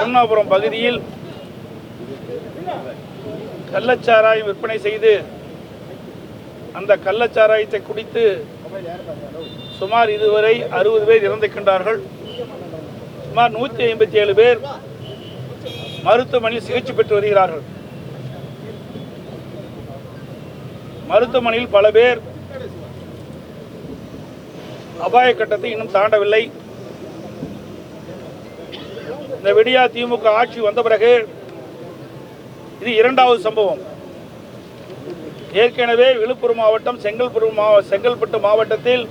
கருணாபுரம் பகுதியில் கள்ளச்சாராயம் விற்பனை செய்து அந்த கள்ளச்சாராயத்தை குடித்து சுமார் இதுவரை அறுபது பேர் இறந்திருக்கின்றார்கள். சுமார் நூற்றி ஐம்பத்தி ஏழு பேர் மருத்துவமனையில் சிகிச்சை பெற்று வருகிறார்கள். மருத்துவமனையில் பல பேர் அபாய கட்டத்தை இன்னும் தாண்டவில்லை. இந்த விடியா திமுக ஆட்சி வந்த பிறகு இது இரண்டாவது சம்பவம். ஏற்கனவே விழுப்புரம் மாவட்டம் செங்கல்பட்டு மாவ செங்கல்பட்டு மாவட்டத்தில்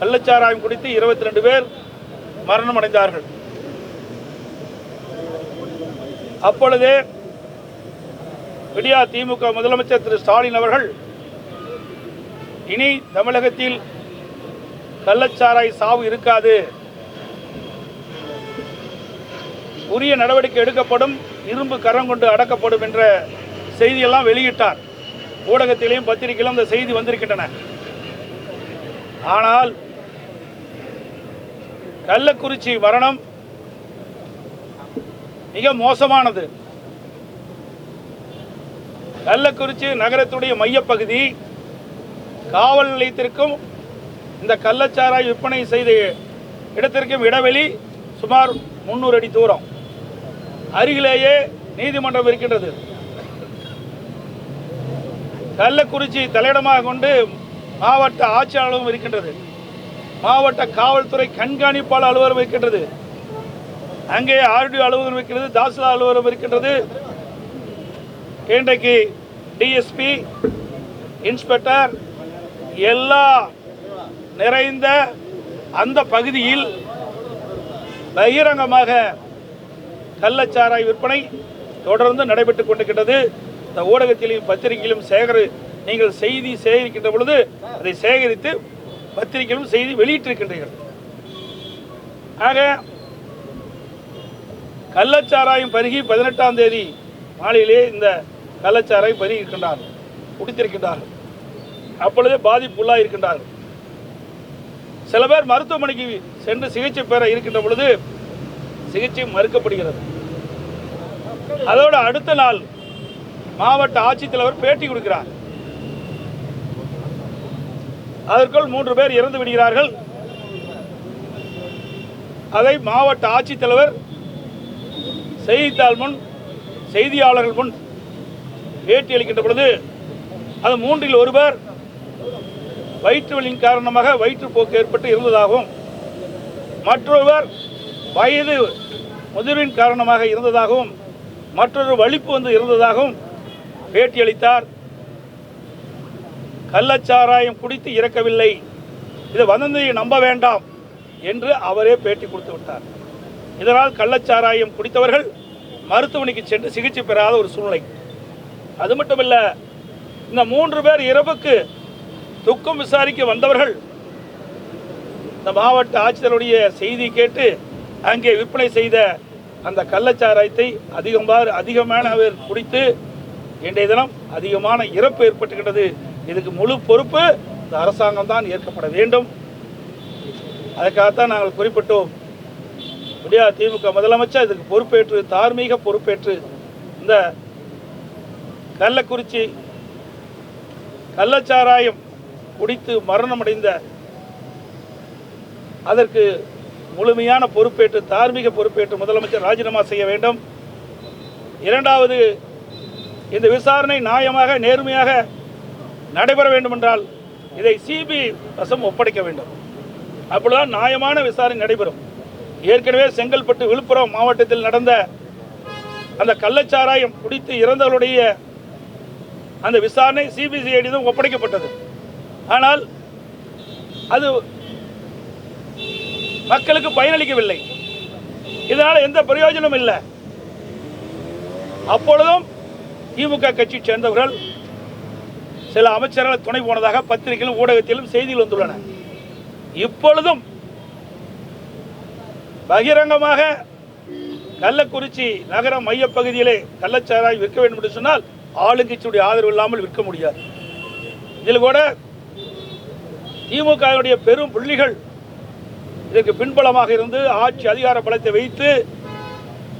கள்ளச்சாராயம் குடித்து இருபத்தி ரெண்டு பேர் மரணம் அடைந்தார்கள் அப்பொழுதே விடியா திமுக முதலமைச்சர் திரு ஸ்டாலின் அவர்கள் இனி தமிழகத்தில் கள்ளச்சாராய் சாவு இருக்காது. உரிய நடவடிக்கை எடுக்கப்படும் இரும்பு கரம் கொண்டு அடக்கப்படும் என்ற செய்தியெல்லாம் வெளியிட்டார். ஊடகத்திலேயும் பத்திரிகையிலும் அந்த செய்தி வந்திருக்கின்றன. ஆனால் கள்ளக்குறிச்சி மரணம் மிக மோசமானது. கள்ளக்குறிச்சி நகரத்துடைய மையப்பகுதி காவல் நிலையத்திற்கும் இந்த கள்ளச்சாராய் விற்பனை செய்த இடத்திற்கும் இடைவெளி சுமார் முன்னூறு அடி தூரம். அருகிலேயே நீதிமன்றம் இருக்கின்றது. கள்ளக்குறிச்சி தலையிடமாக கொண்டு மாவட்ட ஆட்சியாளர் இருக்கின்றது. மாவட்ட காவல்துறை கண்காணிப்பாளர் அலுவலகம் இருக்கின்றது. அங்கே ஆர்டிஓ அலுவலகம் இருக்கிறது தாசில்தார் அலுவலகம் இருக்கின்றது. இன்றைக்கு டிஎஸ்பி இன்ஸ்பெக்டர் எல்லா நிறைந்த அந்த பகுதியில் பகிரங்கமாக கள்ளச்சாராய் விற்பனை தொடர்ந்து நடைபெற்றுக் கொண்டிருக்கின்றது. இந்த ஊடகத்திலும் பத்திரிகையிலும் சேகரி நீங்கள் செய்தி சேகரிக்கின்ற பொழுது அதை சேகரித்து பத்திரிகையிலும் செய்தி வெளியிட்டிருக்கின்றீர்கள். ஆக கள்ளச்சாராயம் பருகி பதினெட்டாம் தேதி மாலையிலே இந்த கள்ளச்சாராயம் பருகி இருக்கின்றார்கள் குடித்திருக்கின்றார்கள். அப்பொழுதே பாதிப்புள்ளாக இருக்கின்றார்கள் சில பேர் மருத்துவமனைக்கு சென்று சிகிச்சை பெற இருக்கின்ற பொழுது சிகிச்சை மறுக்கப்படுகிறது. அதோடு அடுத்த நாள் மாவட்ட ஆட்சித்தலைவர் பேட்டி கொடுக்கிறார். அதற்குள் மூன்று பேர் இறந்து விடுகிறார்கள். அதை மாவட்ட ஆட்சித்தலைவர் செய்தித்தாள் முன் செய்தியாளர்கள் முன் பேட்டி அளிக்கின்ற பொழுது அது மூன்றில் ஒருவர் வயிற்று வலியின் காரணமாக வயிற்றுப்போக்கு ஏற்பட்டு இருந்ததாகவும் மற்றொருவர் வயது முதிர்வின் காரணமாக இருந்ததாகவும் மற்றொரு வலிப்பு வந்து இருந்ததாகவும் பேட்டியளித்தார் கள்ளச்சாராயம் குடித்து இறக்கவில்லை. இது வதந்தியை நம்ப வேண்டாம் என்று அவரே பேட்டி கொடுத்து விட்டார். இதனால் கள்ளச்சாராயம் குடித்தவர்கள் மருத்துவமனைக்கு சென்று சிகிச்சை பெறாத ஒரு சூழ்நிலை. அது மட்டுமல்ல இந்த மூன்று பேர் இரவுக்கு துக்கம் விசாரிக்க வந்தவர்கள் இந்த மாவட்ட ஆட்சியருடைய செய்தி கேட்டு அங்கே விற்பனை செய்த அந்த கள்ளச்சாராயத்தை அதிகமாக அதிகமான பேர் குடித்து இன்றைய தினம் அதிகமான இறப்பு ஏற்பட்டுகின்றது. இதுக்கு முழு பொறுப்பு இந்த அரசாங்கம் தான் ஏற்கப்பட வேண்டும். அதுக்காகத்தான் நாங்கள் குறிப்பிட்டோம். முடியா திமுக முதலமைச்சர் இதுக்கு பொறுப்பேற்று தார்மீக பொறுப்பேற்று இந்த கள்ளக்குறிச்சி கள்ளச்சாராயம் குடித்து மரணமடைந்த அதற்கு முழுமையான பொறுப்பேற்று தார்மீக பொறுப்பேற்று முதலமைச்சர் ராஜினாமா செய்ய வேண்டும். இரண்டாவது இந்த விசாரணை நியாயமாக நேர்மையாக நடைபெற வேண்டுமென்றால் இதை சிபி வசம் ஒப்படைக்க வேண்டும். அப்பொழுதுதான் நியாயமான விசாரணை நடைபெறும். ஏற்கனவே செங்கல்பட்டு விழுப்புரம் மாவட்டத்தில் நடந்த அந்த கள்ளச்சாராயம் குடித்து இறந்தவருடைய அந்த விசாரணை சிபிசிஐடி தான் ஒப்படைக்கப்பட்டது. ஆனால் அது மக்களுக்கு பயனளிக்கவில்லை. இதனால் எந்த பிரயோஜனமும் இல்லை. அப்பொழுதும் திமுக கட்சி சேர்ந்தவர்கள் சில அமைச்சர்கள் துணை போனதாக பத்திரிகையிலும் ஊடகத்திலும் செய்திகள் வந்துள்ளன. இப்பொழுதும் பகிரங்கமாக கள்ளக்குறிச்சி நகர மையப்பகுதியிலே கள்ளச்சாராய் விற்க வேண்டும் என்று சொன்னால் ஆளுங்கட்சியுடைய ஆதரவு இல்லாமல் விற்க முடியாது. இதில் கூட திமுகவுடைய பெரும் புள்ளிகள் இதற்கு பின்பலமாக இருந்து ஆட்சி அதிகார பலத்தை வைத்து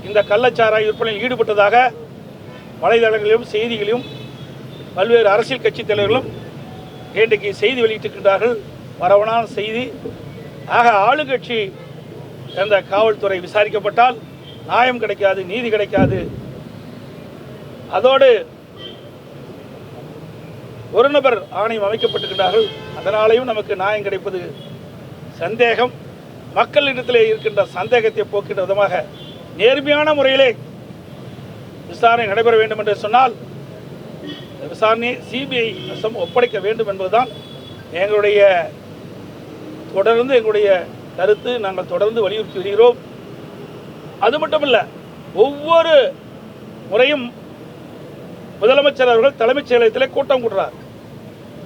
இந்த கள்ளச்சாராய விற்பனையில் ஈடுபட்டதாக வலைதளங்களிலும் செய்திகளிலும் பல்வேறு அரசியல் கட்சித் தலைவர்களும் இன்றைக்கு செய்தி வெளியிட்டிருக்கின்றார்கள். பரவலான செய்தி. ஆக ஆளுங்கட்சி சேர்ந்த காவல்துறை விசாரிக்கப்பட்டால் நியாயம் கிடைக்காது நீதி கிடைக்காது. அதோடு ஒரு நபர் ஆணையம் அமைக்கப்பட்டிருக்கிறார்கள் அதனாலேயும் நமக்கு நியாயம் கிடைப்பது சந்தேகம். மக்களிடத்திலே இருக்கின்ற சந்தேகத்தை போக்கின்ற விதமாக நேர்மையான முறையிலே விசாரணை நடைபெற வேண்டும் என்று சொன்னால் விசாரணையை சிபிஐ வசம் ஒப்படைக்க வேண்டும் என்பதுதான் எங்களுடைய தொடர்ந்து எங்களுடைய கருத்து. நாங்கள் தொடர்ந்து வலியுறுத்தி வருகிறோம். அது மட்டுமல்ல ஒவ்வொரு முறையும் முதலமைச்சர் அவர்கள் தலைமைச் செயலகத்திலே கூட்டம் கூடுறார்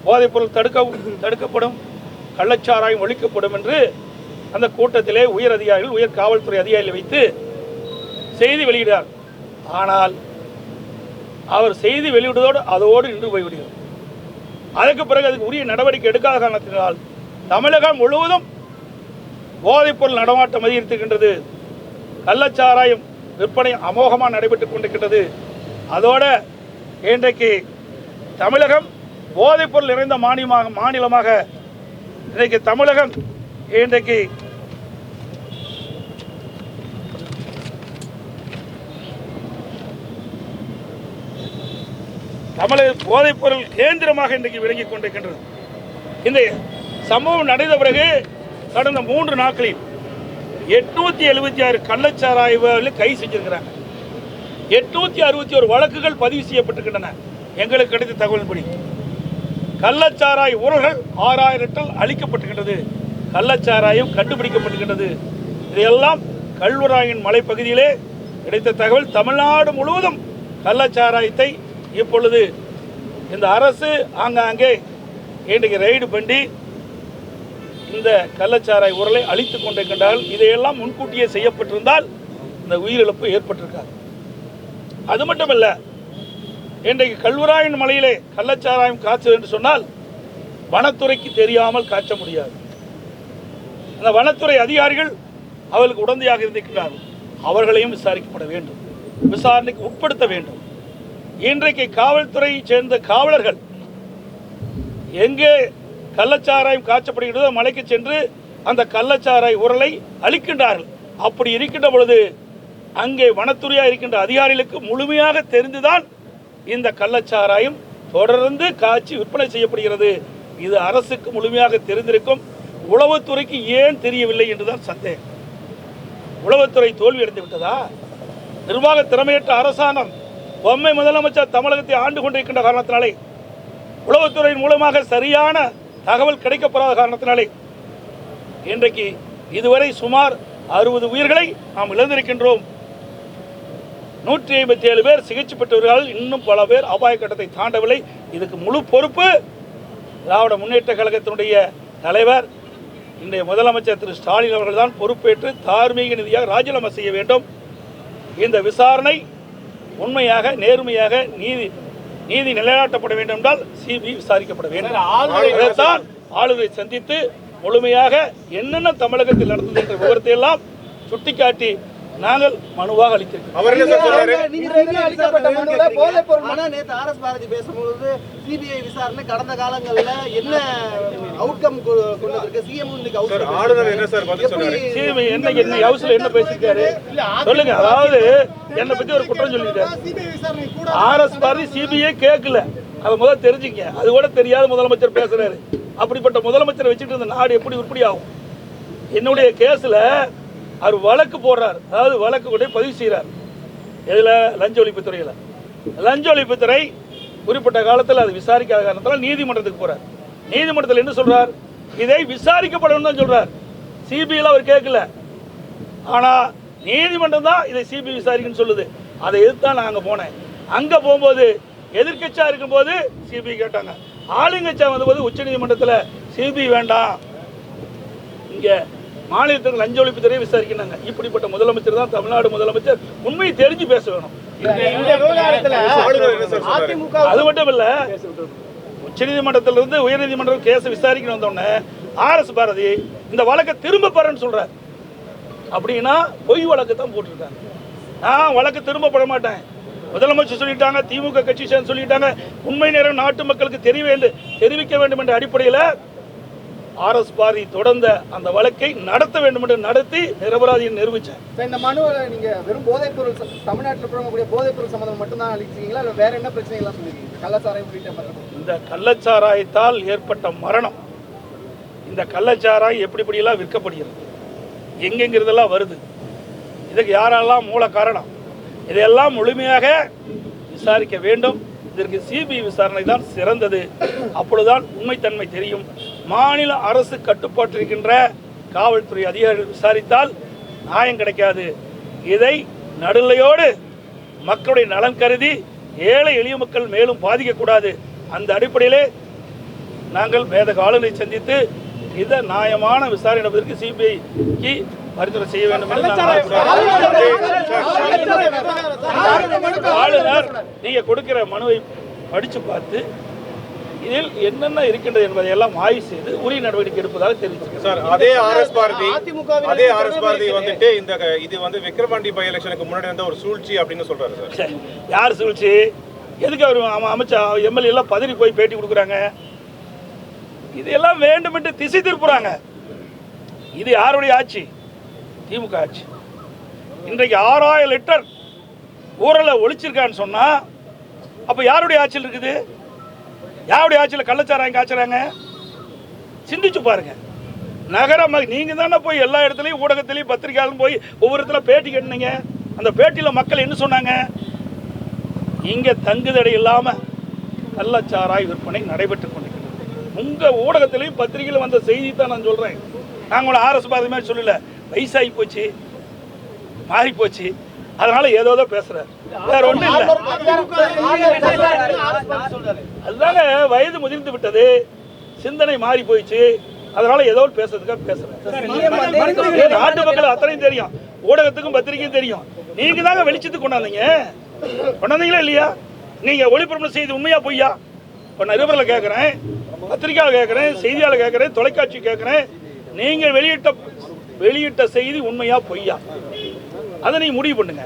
போதைப்பொருள் தடுக்க தடுக்கப்படும் கள்ளச்சாராயம் ஒழிக்கப்படும் என்று அந்த கூட்டத்திலே உயர் அதிகாரிகள் உயர் காவல்துறை அதிகாரிகளை வைத்து செய்தி வெளியிடார் ஆனால் அவர் செய்தி வெளியிடுவதோடு அதோடு நின்று போய்விடுகிறார் அதற்கு பிறகு அதுக்கு உரிய நடவடிக்கை எடுக்காத காரணத்தினால் தமிழகம் முழுவதும் போதைப்பொருள் நடமாட்டம் அதிகரித்திருக்கின்றது. கள்ளச்சாராயம் விற்பனை அமோகமாக நடைபெற்றுக் கொண்டிருக்கின்றது. அதோட இன்றைக்கு தமிழகம் போதைப்பொருள் நிறைந்த மாநிலமாக மாநிலமாக இன்றைக்கு தமிழகம் இன்றைக்கு தமிழக போதைப்பொருள் கேந்திரமாக இன்றைக்கு விளங்கிக் கொண்டிருக்கின்றது. இந்த சம்பவம் நடந்த பிறகு கடந்த மூன்று நாட்களில் எட்நூத்தி எழுபத்தி ஆறு கள்ளச்சாராய்வுகளை கை செஞ்சிருக்கிறாங்க. எட்நூத்தி அறுபத்தி ஒரு வழக்குகள் பதிவு செய்யப்பட்டிருக்கின்றன. எங்களுக்கு கிடைத்த தகவல்படி கள்ளச்சாராய் ஊழல்கள் ஆறாயிரம் டன் அளிக்கப்பட்டிருக்கின்றது. கள்ளச்சாராயம் கண்டுபிடிக்கப்படுகின்றது இதையெல்லாம் கல்வராயன் மலைப்பகுதியிலே கிடைத்த தகவல் தமிழ்நாடு முழுவதும் கள்ளச்சாராயத்தை இப்பொழுது இந்த அரசு ஆங்காங்கே இன்றைக்கு ரெய்டு பண்ணி இந்த கள்ளச்சாராய உரலை அழித்துக் கொண்டிருக்கின்றார்கள். இதையெல்லாம் முன்கூட்டியே செய்யப்பட்டிருந்தால் இந்த உயிரிழப்பு ஏற்பட்டிருக்காது. அது மட்டுமல்ல இன்றைக்கு கல்வராயன் மலையிலே கள்ளச்சாராயம் காய்ச்சல் என்று சொன்னால் வனத்துறைக்கு தெரியாமல் காய்ச்ச முடியாது. அந்த வனத்துறை அதிகாரிகள் அவர்களுக்கு உடந்தையாக இருந்திருக்கிறார்கள். அவர்களையும் விசாரிக்கப்பட வேண்டும். விசாரணைக்கு உட்படுத்த வேண்டும். இன்றைக்கு காவல்துறையைச் சேர்ந்த காவலர்கள் எங்கே கள்ளச்சாராயம் காய்ச்சப்படுகிறதோ மலைக்கு சென்று அந்த கள்ளச்சாராய் உரலை அளிக்கின்றார்கள் அப்படி இருக்கின்ற பொழுது அங்கே வனத்துறையாக இருக்கின்ற அதிகாரிகளுக்கு முழுமையாக தெரிந்துதான் இந்த கள்ளச்சாராயம் தொடர்ந்து காய்ச்சி விற்பனை செய்யப்படுகிறது. இது அரசுக்கு முழுமையாக தெரிந்திருக்கும். உளவுத்துறைக்கு ஏன் தெரியவில்லை என்றுதான் சந்தேகம். உளவுத்துறை தோல்வி அடைந்து விட்டதா? நிர்வாக திறமையற்ற அரசாங்கம் பொம்மை முதலமைச்சர் தமிழகத்தை ஆண்டு கொண்டிருக்கின்ற காரணத்தினாலே உளவுத்துறையின் மூலமாக சரியான தகவல் கிடைக்கப்படாத காரணத்தினாலே இன்றைக்கு இதுவரை சுமார் அறுபது உயிர்களை நாம் இழந்திருக்கின்றோம். நூற்றி ஐம்பத்தி ஏழு பேர் சிகிச்சை பெற்றவர்கள் இன்னும் பல பேர் அபாய கட்டத்தை தாண்டவில்லை. இதுக்கு முழு பொறுப்பு திராவிட முன்னேற்ற கழகத்தினுடைய தலைவர் இன்றைய முதலமைச்சர் திரு ஸ்டாலின் அவர்கள் தான் பொறுப்பேற்று தார்மீக நிதியாக ராஜினாமா செய்ய வேண்டும். இந்த விசாரணை உண்மையாக நேர்மையாக நீதி நீதி நிலைநாட்டப்பட வேண்டும் என்றால் சிபிஐ விசாரிக்கப்பட வேண்டும். அதைத்தான் ஆளுநரை சந்தித்து முழுமையாக என்னென்ன தமிழகத்தில் நடந்தது என்ற விவரத்தை எல்லாம் சுட்டிக்காட்டி நாங்கள் மனுவாக அளித்திருக்கிறோம். பேசும்போது சிபிஐ விசாரணை கடந்த காலங்கள்ல என்ன அவுட்கம் கொண்டதற்கு சிஎம் ஆளுநர் என்ன சார் சிபிஐ என்ன என்ன ஹவுஸ்ல என்ன பேசியிருக்காரு? சொல்லுங்க. அதாவது என்னை பத்தி ஒரு குற்றம் கூட ஆர்எஸ் பாரதி சிபிஐ கேட்கல. அதை முதல்ல தெரிஞ்சுங்க. அது கூட தெரியாத முதலமைச்சர் பேசுறாரு. அப்படிப்பட்ட முதலமைச்சரை வச்சுட்டு இந்த நாடு எப்படி உருப்படி ஆகும்? என்னுடைய கேஸ்ல அவர் வழக்கு போடுறார். அதாவது வழக்கு கொண்டு பதிவு செய்கிறார் எதுல? லஞ்ச ஒழிப்புத்துறையில் லஞ்ச ஒழிப்புத்துறை குறிப்பிட்ட காலத்தில் அது விசாரிக்காத காரணத்தால் நீதிமன்றத்துக்கு போகிறார் நீதிமன்றத்தில் என்ன சொல்கிறார் இதை விசாரிக்கப்படணும் தான் சொல்கிறார் சிபிஐல அவர் கேட்கல. ஆனால் நீதிமன்றம் தான் இதை சிபிஐ விசாரிக்குன்னு சொல்லுது. அதை எதிர்த்தான் நான் அங்கே போனேன். அங்கே போகும்போது எதிர்கட்சியாக இருக்கும்போது சிபிஐ கேட்டாங்க. ஆளுங்கட்சியாக வந்தபோது உச்சநீதிமன்றத்தில் சிபிஐ வேண்டாம். இங்கே மாநிலத்துக்கு லஞ்ச ஒழிப்புத்துறையை விசாரிக்கிறாங்க இப்படிப்பட்ட முதலமைச்சர் தான் தமிழ்நாடு முதலமைச்சர். உண்மையை தெரிஞ்சு பேச வேணும். அது மட்டும் இல்ல உச்சநீதிமன்றத்திலிருந்து உயர்நீதிமன்றம் கேஸ் விசாரிக்கணும் வந்தோடனே ஆர்எஸ் பாரதி இந்த வழக்கை திரும்ப பெறன்னு சொல்றாரு. அப்படின்னா பொய் வழக்கு தான் போட்டிருக்காங்க நான் வழக்கு திரும்பப்பட மாட்டேன். முதலமைச்சர் சொல்லிட்டாங்க திமுக கட்சி சேர்ந்து சொல்லிட்டாங்க. உண்மை நேரம் நாட்டு மக்களுக்கு தெரிய வேண்டும் தெரிவிக்க வேண்டும் என்ற அடிப்படையில் ஆர்எஸ் பாரதி தொடர்ந்த அந்த வழக்கை நடத்த வேண்டும் என்று நடத்தி நிரபராதியை நிரூபித்தேன் இந்த மனுவை நீங்க வெறும் போதைப் பொருள் தமிழ்நாட்டுல புழங்கக்கூடிய போதைப் பொருள் சம்பந்தம் மட்டும்தான் அளிச்சீங்களா இல்ல வேற என்ன பிரச்சனைகள்லாம் சொல்லிருக்கீங்க? கள்ளச்சாராயம் உள்ளிட்ட இந்த கள்ளச்சாராயத்தால் ஏற்பட்ட மரணம் இந்த கள்ளச்சாராயம் எப்படி எப்படியெல்லாம் விற்கப்படுகிறது எங்கெங்கிறதெல்லாம் வருது இதுக்கு யாரெல்லாம் மூல காரணம் இதையெல்லாம் முழுமையாக விசாரிக்க வேண்டும். இதற்கு சிபிஐ விசாரணை தான் சிறந்தது. அப்பொழுதுதான் உண்மைத்தன்மை தெரியும். மாநில அரசு கட்டுப்பாட்டிருக்கின்ற காவல்துறை அதிகாரிகள் விசாரித்தால் நியாயம் கிடைக்காது. இதை நடுநிலையோடு மக்களுடைய நலன் கருதி ஏழை எளிய மக்கள் மேலும் பாதிக்கக்கூடாது. அந்த அடிப்படையிலே நாங்கள் வேத காலனை சந்தித்து இதை நியாயமான விசாரணை நடப்பதற்கு சிபிஐக்கு பரிந்துரை செய்ய வேண்டும் என்று ஆளுநர் நீங்க கொடுக்கிற மனுவை படிச்சு பார்த்து இதில் என்னென்ன இருக்கின்றது என்பதை எல்லாம் ஆய்வு செய்து உரிய நடவடிக்கை எடுப்பதாக தெரிவிச்சிருக்கிறார் சார் அதே ஆர்எஸ் பாரதி அதிமுகவினர் அதே ஆர்எஸ் பாரதி வந்துட்டு இந்த இது வந்து விக்ரவாண்டி பை எலெக்ஷனுக்கு முன்னாடி இருந்த ஒரு சூழ்ச்சி அப்படின்னு சொல்றாரு சார். யார் சூழ்ச்சி? எதுக்கு அவர் அம- அமைச்சா எம்எல்ஏ எல்லாம் பதறி போய் பேட்டி கொடுக்குறாங்க? இதெல்லாம் வேண்டும் என்று திசை திருப்புறாங்க. இது யாருடைய ஆட்சி? திமுக ஆட்சி. இன்றைக்கு ஆறாயிரம் லிட்டர் ஊரலை ஒழிச்சிருக்கான்னு சொன்னா அப்ப யாருடைய ஆட்சியில் இருக்குது? யாருடைய ஆட்சியில் கள்ளச்சாராயம் காய்ச்சறாங்க? சிந்திச்சு பாருங்க. நகரம் நீங்கள் நீங்க தானே போய் எல்லா இடத்துலையும் ஊடகத்திலையும் பத்திரிகையாலும் போய் ஒவ்வொரு இடத்துல பேட்டி கட்டினீங்க அந்த பேட்டியில் மக்கள் என்ன சொன்னாங்க? இங்கே தங்குதடை இல்லாமல் கள்ளச்சாராய் விற்பனை நடைபெற்று கொண்டிருக்கிறது. உங்கள் ஊடகத்திலையும் பத்திரிகையில் வந்த செய்தி தான் நான் சொல்கிறேன் நாங்கள் ஆர்எஸ் பாதமே மாதிரி சொல்லல. வயசாகி போச்சு மாறி போச்சு. அதனால ஏதோ ஏதோ பேசுறாரு. வேற ஒண்ணும் இல்லை. அதுதாங்க வயது முதிர்ந்து விட்டது. சிந்தனை மாறி போயிடுச்சு. அதனால ஏதோ ஒரு பேசுறதுக்காக பேசுறேன். நாட்டு மக்கள் அத்தனையும் தெரியும். ஊடகத்துக்கும் பத்திரிகையும் தெரியும். நீங்க தாங்க வெளிச்சத்துக்கு கொண்டாந்தீங்க. கொண்டாந்தீங்களா இல்லையா? நீங்க ஒளிபரப்பு செய்தி உண்மையா பொய்யா? இப்போ நான் நிருபரில் கேட்குறேன் பத்திரிகையாளர் கேட்குறேன் செய்தியாளர் கேட்குறேன் தொலைக்காட்சி கேட்குறேன் நீங்கள் வெளியிட்ட வெளியிட்ட செய்தி உண்மையா பொய்யா? அதை நீங்க முடிவு பண்ணுங்க.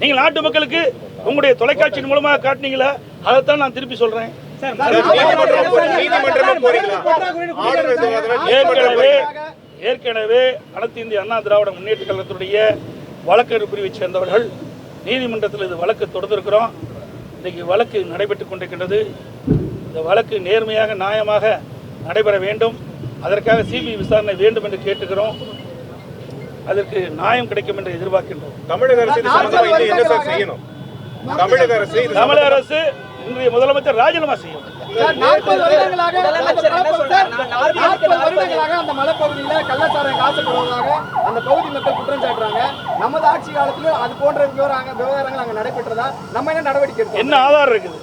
நீங்க நாட்டு மக்களுக்கு உங்களுடைய தொலைக்காட்சியின் மூலமாக காட்டினீங்களா? அதைத்தான் நான் திருப்பி நீதிமன்றம் ஏற்கனவே ஏற்கனவே அனைத்து இந்திய அண்ணா திராவிட முன்னேற்ற கழகத்துடைய வழக்கறிஞர் பிரிவைச் சேர்ந்தவர்கள் நீதிமன்றத்தில் இது வழக்கு தொடர்ந்திருக்கிறோம் இன்னைக்கு வழக்கு நடைபெற்றுக் கொண்டிருக்கின்றது. இந்த வழக்கு நேர்மையாக நியாயமாக நடைபெற வேண்டும். அதற்காக சிபிஐ விசாரணை வேண்டும் என்று கேட்டுக்கிறோம். அதற்கு நியாயம் கிடைக்கும் என்று எதிர்பார்க்கின்றோம். தமிழக அரசு என்ன சார் செய்யணும்? தமிழக அரசு தமிழக அரசு இன்றைய முதலமைச்சர் ராஜினாமா செய்யும். நாற்பது வருடங்களாக நாற்பது வருடங்களாக அந்த மலைப்பகுதியில கள்ளச்சாராயம் காசப்படுவதாக அந்த பகுதி மக்கள் குற்றம் சாட்டுறாங்க. நமது ஆட்சி காலத்துல அது போன்ற விவகாரங்கள் விவகாரங்கள் அங்க நடைபெற்றதா? நம்ம என்ன நடவடிக்கை எடுத்தோம் என்ன ஆதாரம் இருக்குது?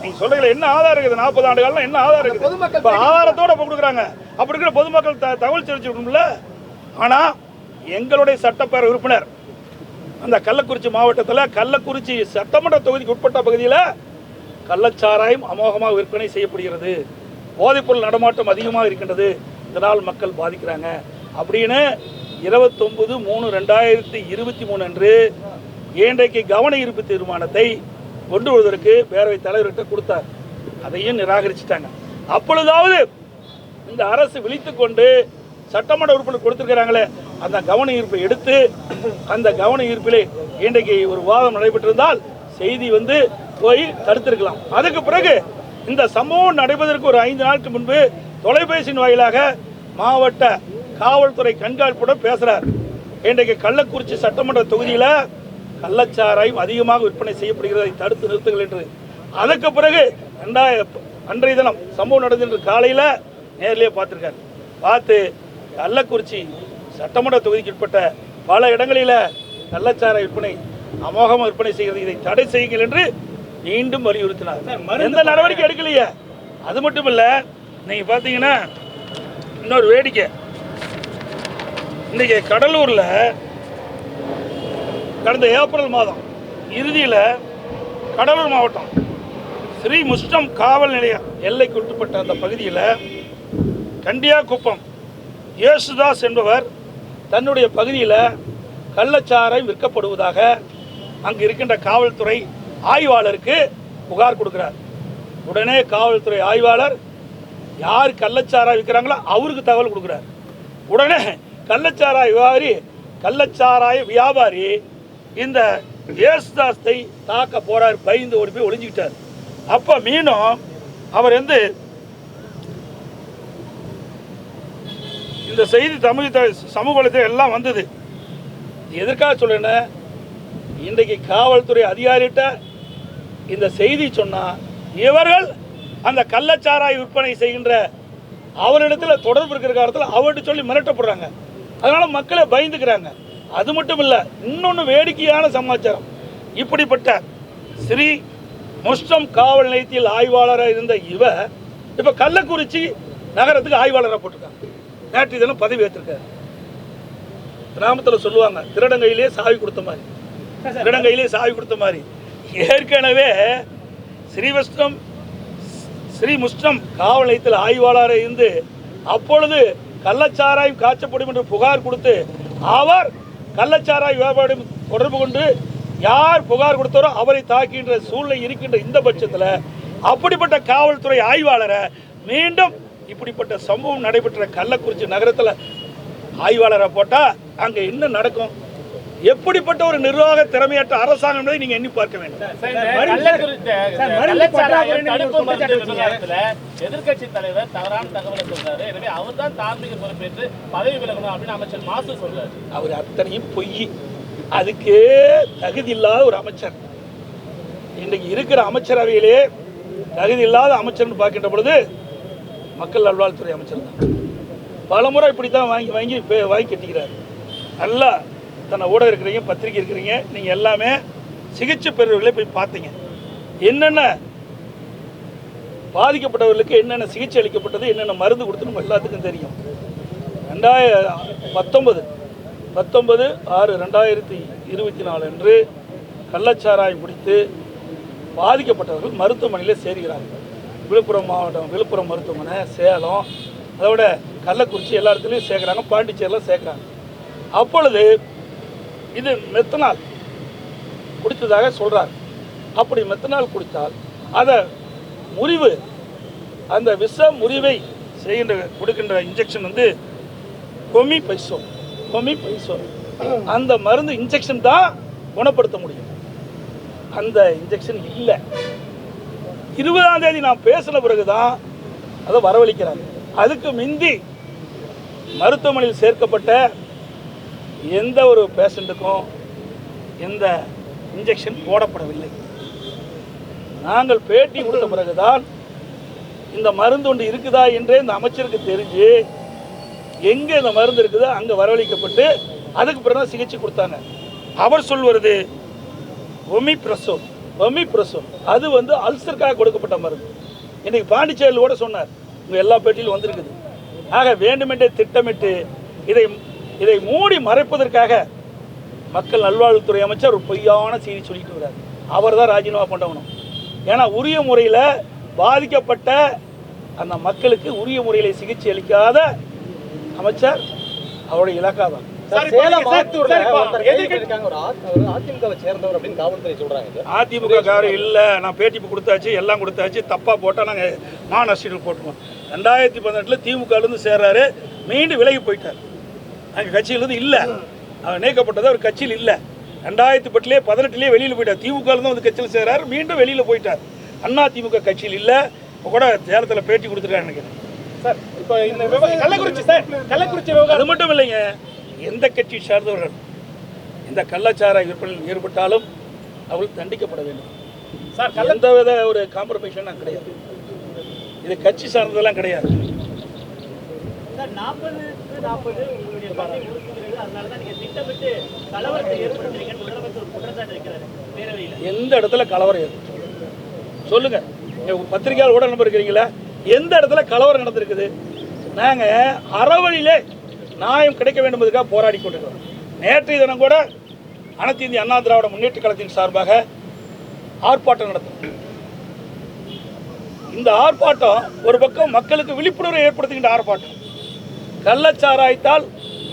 நீங்க சொல்றீங்களா என்ன ஆதாரம் இருக்குது? நாற்பது ஆண்டு காலம் என்ன ஆதாரம் இருக்குது? பொதுமக்கள் இப்ப ஆதாரத்தோட கொடுக்குறாங்க. அப்படி இருக்கிற பொதுமக்கள் த- தகவல் தெரிவிச்சுக்கணும்ல. ஆனா எங்களுடைய சட்டப்பேரவை உறுப்பினர் அந்த கள்ளக்குறிச்சி மாவட்டத்தில் கள்ளக்குறிச்சி சட்டமன்ற தொகுதிக்கு உட்பட்ட பகுதியில் கள்ளச்சாராயம் அமோகமாக விற்பனை செய்யப்படுகிறது. போதைப்பொருள் நடமாட்டம் அதிகமாக இருக்கின்றது. இதனால் மக்கள் பாதிக்கிறாங்க. அப்படின்னு இருபத்தொன்பது மூணு ரெண்டாயிரத்தி இருபத்தி மூணு அன்று இன்றைக்கு கவன ஈர்ப்பு தீர்மானத்தை கொண்டு வருவதற்கு பேரவைத் தலைவர்கிட்ட கொடுத்தார். அதையும் நிராகரிச்சிட்டாங்க. அப்பொழுதாவது இந்த அரசு விழித்து கொண்டு சட்டமன்ற உறுப்பினர் கொடுத்திருக்கிறாங்களே அந்த கவன ஈர்ப்பை எடுத்து அந்த கவன ஈர்ப்பிலே இன்றைக்கு ஒரு வாதம் நடைபெற்றிருந்தால் செய்தி வந்து போய் தடுத்திருக்கலாம். அதுக்கு பிறகு இந்த சம்பவம் நடைபெறுவதற்கு ஒரு ஐந்து நாளுக்கு முன்பு தொலைபேசியின் வாயிலாக மாவட்ட காவல்துறை கண்காணிப்புடன் பேசுகிறார் இன்றைக்கு கள்ளக்குறிச்சி சட்டமன்ற தொகுதியில் கள்ளச்சாராயம் அதிகமாக விற்பனை செய்யப்படுகிறதை தடுத்து நிறுத்துங்கள் என்று. அதற்கு பிறகு ரெண்டாயிரம் அன்றைய தினம் சம்பவம் நடந்த காலையில் நேரிலே பார்த்துருக்காரு. பார்த்து கள்ளக்குறிச்சி சட்டமன்ற தொகுதிக்கு உட்பட்ட பல இடங்களில் கள்ளச்சாராய விற்பனை அமோகமாக விற்பனை செய்கிறது. இதை தடை செய்யுங்கள் என்று மீண்டும் வலியுறுத்தினார். எந்த நடவடிக்கை எடுக்கலையே? அது மட்டும் இல்லை நீங்கள் பார்த்தீங்கன்னா இன்னொரு வேடிக்கை. இன்னைக்கு கடலூரில் கடந்த ஏப்ரல் மாதம் இறுதியில் கடலூர் மாவட்டம் ஸ்ரீ முஸ்டம் காவல் நிலையம் எல்லைக்கு உட்பட்ட அந்த பகுதியில் கண்டியாக்குப்பம் இயேசுதாஸ் என்பவர் தன்னுடைய பகுதியில் கள்ளச்சாராயம் விற்கப்படுவதாக அங்கு இருக்கின்ற காவல்துறை ஆய்வாளருக்கு புகார் கொடுக்கிறார். உடனே காவல்துறை ஆய்வாளர் யார் கள்ளச்சாராய் விற்கிறாங்களோ அவருக்கு தகவல் கொடுக்குறார். உடனே கள்ளச்சாராய் வியாபாரி கள்ளச்சாராய வியாபாரி இந்த ஏசுதாஸ்தை தாக்க போறார் பயந்து ஓடி போய் ஒளிஞ்சுக்கிட்டார். அப்போ மீனும் அவர் வந்து இந்த செய்தி தமிழ் த- சமூக வலைத்தளம் எல்லாம் வந்தது. எதற்காக சொல்றேன்னா இன்றைக்கு காவல்துறை அதிகாரிகிட்ட இந்த செய்தி சொன்னால் இவர்கள் அந்த கள்ளச்சாராய் விற்பனை செய்கின்ற அவரிடத்தில் தொடர்பு இருக்கிற காலத்தில் அவர்கிட்ட சொல்லி மிரட்டப்படுறாங்க. அதனால் மக்களை பயந்துக்கிறாங்க. அது மட்டும் இல்லை இன்னொன்று வேடிக்கையான சமாச்சாரம். இப்படிப்பட்ட ஸ்ரீ முஸ்டம் காவல் நிலையத்தில் ஆய்வாளராக இருந்த இவ இப்போ கள்ளக்குறிச்சி நகரத்துக்கு ஆய்வாளராக போட்டிருக்காங்க. நேற்று தினம் பதவி ஏற்றிருக்காரு. கிராமத்தில் சொல்லுவாங்க திருடங்கையிலே சாவி கொடுத்த மாதிரி. திருடங்கையிலே சாவி கொடுத்த மாதிரி. ஏற்கனவே ஸ்ரீவஸ்டம் ஸ்ரீ முஸ்டம் காவல் நிலையத்தில் ஆய்வாளராக இருந்து அப்பொழுது கள்ளச்சாராயம் காய்ச்சப்படும் என்று புகார் கொடுத்து அவர் கள்ளச்சாராய் வியாபாரம் தொடர்பு கொண்டு யார் புகார் கொடுத்தாரோ அவரை தாக்கின்ற சூழ்நிலை இருக்கின்ற இந்த பட்சத்தில் அப்படிப்பட்ட காவல்துறை ஆய்வாளரை மீண்டும் இப்படிப்பட்ட சம்பவம் நடைபெற்ற கள்ளக்குறிச்சி நகரத்தில் ஆய்வாளரை போட்டால் அங்கே என்ன நடக்கும்? எப்படிப்பட்ட ஒரு நிர்வாக திறமையற்ற அரசாங்கம் நீங்க எண்ணி பார்க்க வேண்டும். எதிர்கட்சி தலைவர் தவறான தகவலை சொல்றாரு. எனவே அவர் தான் தார்மீக பொறுப்பேற்று பதவி விலகணும் அப்படின்னு அமைச்சர் மாசு சொல்றாரு. அவர் அத்தனையும் பொய். அதுக்கு தகுதி இல்லாத ஒரு அமைச்சர். இன்றைக்கு இருக்கிற அமைச்சரவையிலே தகுதி இல்லாத அமைச்சர்னு பார்க்கின்ற பொழுது மக்கள் நல்வாழ்வுத்துறை அமைச்சர் தான். பலமுறை இப்படி தான் வாங்கி வாங்கி இப்போ வாங்கி கட்டிக்கிறார். நல்லா தன்னை ஊடகம் இருக்கிறீங்க பத்திரிக்கை இருக்கிறீங்க நீங்கள் எல்லாமே சிகிச்சை பெறுவர்களே போய் பார்த்தீங்க. என்னென்ன பாதிக்கப்பட்டவர்களுக்கு என்னென்ன சிகிச்சை அளிக்கப்பட்டது என்னென்ன மருந்து கொடுத்து நம்ம எல்லாத்துக்கும் தெரியும். ரெண்டாயிர பத்தொன்பது பத்தொன்பது ஆறு ரெண்டாயிரத்தி இருபத்தி நாலு அன்று கள்ளச்சாராயம் குடித்து பாதிக்கப்பட்டவர்கள் மருத்துவமனையில் சேர்கிறார்கள். விழுப்புரம் மாவட்டம் விழுப்புரம் மருத்துவமனை சேலம் அதோட கள்ளக்குறிச்சி எல்லா இடத்துலையும் சேர்க்குறாங்க பாண்டிச்சேரியில் சேர்க்குறாங்க. அப்பொழுது இது மெத்தனால் குடித்ததாக சொல்கிறார் அப்படி மெத்தனால் குடித்தால் அதை முறிவு அந்த விஷ முறிவை செய்கின்ற கொடுக்கின்ற இன்ஜெக்ஷன் வந்து கொமி பைசோ கொமி பைசோ அந்த மருந்து இன்ஜெக்ஷன் தான் குணப்படுத்த முடியும். அந்த இன்ஜெக்ஷன் இல்லை. இருபதாம் தேதி நான் பேசின பிறகு தான் அதை வரவழைக்கிறாங்க. அதுக்கு மிந்தி மருத்துவமனையில் சேர்க்கப்பட்ட எந்த ஒரு பேஷண்ட்டுக்கும் எந்த இன்ஜெக்ஷன் போடப்படவில்லை. நாங்கள் பேட்டி கொடுத்த பிறகுதான் இந்த மருந்து ஒன்று இருக்குதா என்றே இந்த அமைச்சருக்கு தெரிஞ்சு எங்கே இந்த மருந்து இருக்குதோ அங்கே வரவழைக்கப்பட்டு அதுக்கு பிறகு சிகிச்சை கொடுத்தாங்க. அவர் சொல்வது ஒமிப்ரசோ ஒமிப்ரசோ அது வந்து அல்சருக்காக கொடுக்கப்பட்ட மருந்து. இன்றைக்கி பாண்டிச்சேரியில் கூட சொன்னார் உங்கள் எல்லா பேட்டியிலும் வந்திருக்குது. ஆக வேண்டுமென்றே திட்டமிட்டு இதை இதை மூடி மறைப்பதற்காக மக்கள் நல்வாழ்வுத்துறை அமைச்சர் ஒரு பொய்யான செய்தி சொல்லிட்டு வர்றார். அவர் தான் ராஜினாமா பண்ணணும் ஏன்னா உரிய முறையில் பாதிக்கப்பட்ட அந்த மக்களுக்கு உரிய முறையில் சிகிச்சை அளிக்காத அமைச்சர் அவருடைய இலக்காதான் அதிமுக இல்லை நான் பேட்டி கொடுத்தாச்சு எல்லாம் கொடுத்தாச்சு தப்பாக போட்டால் நாங்கள் மாநஷ்டீடு போட்டுருவோம். ரெண்டாயிரத்தி பதினெட்டில் திமுகலேருந்து சேர்றாரு மீண்டும் விலகி போயிட்டார். அங்கே கட்சியிலேருந்து இல்லை. அவர் நீக்கப்பட்டது அவர் கட்சியில் இல்லை. ரெண்டாயிரத்தி பட்டிலே பதினெட்டுலேயே வெளியில் போயிட்டார். திமுகலேருந்து வந்து கட்சியில் சேர்றாரு மீண்டும் வெளியில் போயிட்டார். அண்ணா திமுக கட்சியில் இல்லை. இப்போ கூட சேலத்தில் பேட்டி கொடுத்துருக்காரு நினைக்கிறேன் சார் இப்போ இந்த கள்ளக்குறிச்சி சார் கள்ளக்குறிச்சி அது மட்டும் இல்லைங்க. எந்த கட்சி சார்ந்தவர்கள் இந்த கள்ளச்சாராய விற்பனையில் ஈடுபட்டாலும் அவர்கள் தண்டிக்கப்பட வேண்டும். சார் எந்த வித ஒரு காம்ப்ரமைஷனும் கிடையாது. இது கட்சி சார்ந்ததெல்லாம் கிடையாது. எந்த இடத்துல கலவரம் ஏற்பட்டு சொல்லுங்க. பத்திரிகையாளர் கூட நம்பர் இருக்கிறீங்களா எந்த இடத்துல கலவரம் நடந்திருக்குது? நாங்க அறவழியிலே நியாயம் கிடைக்க வேண்டும் என்பதற்காக போராடி கொண்டிருக்கிறோம். நேற்றைய தினம் கூட அனைத்து இந்திய அண்ணா திராவிட முன்னேற்ற கழகத்தின் சார்பாக ஆர்ப்பாட்டம் நடத்தும் இந்த ஆர்ப்பாட்டம் ஒரு பக்கம் மக்களுக்கு விழிப்புணர்வை ஏற்படுத்துகின்ற ஆர்ப்பாட்டம். கள்ளச்சாராயத்தால்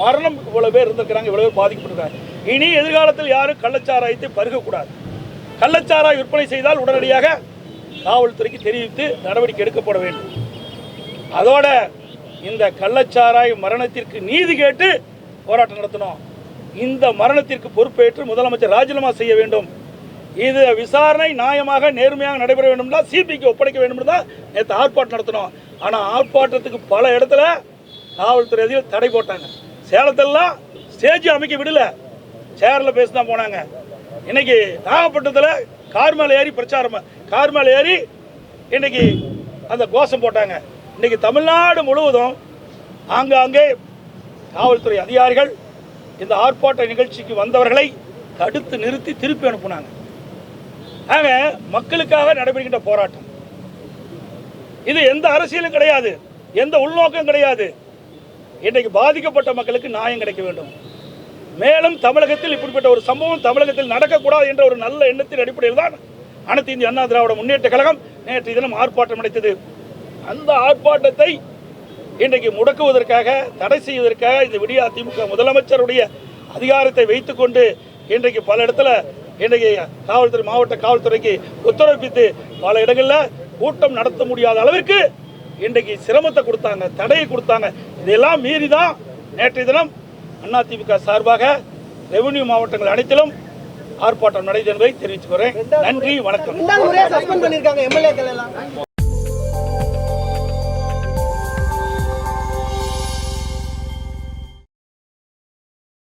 மரணம் இவ்வளவு பேர் இருந்திருக்கிறாங்க இவ்வளவு பேர் பாதிக்கப்பட்டிருக்காங்க இனி எதிர்காலத்தில் யாரும் கள்ளச்சாராயத்தை பருகக்கூடாது. கள்ளச்சாராய விற்பனை செய்தால் உடனடியாக காவல்துறைக்கு தெரிவித்து நடவடிக்கை எடுக்கப்பட வேண்டும். அதோட இந்த கள்ளச்சாராய் மரணத்திற்கு நீதி கேட்டு போராட்டம் நடத்தணும். இந்த மரணத்திற்கு பொறுப்பேற்று முதலமைச்சர் ராஜினாமா செய்ய வேண்டும். இது விசாரணை நியாயமாக நேர்மையாக நடைபெற வேண்டும்னா சிபிக்கு ஒப்படைக்க வேண்டும் தான் நேற்று ஆர்ப்பாட்டம் நடத்தணும் ஆனால் ஆர்ப்பாட்டத்துக்கு பல இடத்துல காவல்துறை அதிகம் தடை போட்டாங்க. சேலத்திலலாம் ஸ்டேஜ் அமைக்க விடல. சேரில் பேசி தான் போனாங்க. இன்னைக்கு நாகப்பட்டினத்தில் கார் மேலே ஏறி பிரச்சாரம் கார் மேலே ஏறி இன்னைக்கு அந்த கோஷம் போட்டாங்க. இன்னைக்கு தமிழ்நாடு முழுவதும் ஆங்காங்கே காவல்துறை அதிகாரிகள் இந்த ஆர்ப்பாட்ட நிகழ்ச்சிக்கு வந்தவர்களை தடுத்து நிறுத்தி திருப்பி அனுப்புனாங்க. ஆக மக்களுக்காக நடைபெறுகின்ற போராட்டம். இது எந்த அரசியலும் கிடையாது எந்த உள்நோக்கம் கிடையாது. இன்றைக்கு பாதிக்கப்பட்ட மக்களுக்கு நியாயம் கிடைக்க வேண்டும். மேலும் தமிழகத்தில் இப்படிப்பட்ட ஒரு சம்பவம் தமிழகத்தில் நடக்கக்கூடாது என்ற ஒரு நல்ல எண்ணத்தின் அடிப்படையில் தான் அனைத்து இந்திய அண்ணா திராவிட முன்னேற்ற கழகம் நேற்று தினம் ஆர்ப்பாட்டம் அடைத்தது அந்த ஆர்ப்பாட்டத்தை இன்றைக்கு முடக்குவதற்காக தடை செய்வதற்காக இந்த விடியா திமுக முதலமைச்சருடைய அதிகாரத்தை வைத்துக்கொண்டு இன்றைக்கு பல இடத்துல இன்றைக்கு காவல்துறை மாவட்ட காவல்துறைக்கு உத்தரவித்து பல இடங்களில் கூட்டம் நடத்த முடியாத அளவிற்கு இன்றைக்கு சிரமத்தை கொடுத்தாங்க தடையை கொடுத்தாங்க. இதெல்லாம் மீறி தான் நேற்றைய தினம் அதிமுக சார்பாக ரெவன்யூ மாவட்டங்கள் அனைத்திலும் ஆர்ப்பாட்டம் நடைபெறுவதை தெரிவித்துக்கிறேன் நன்றி வணக்கம்.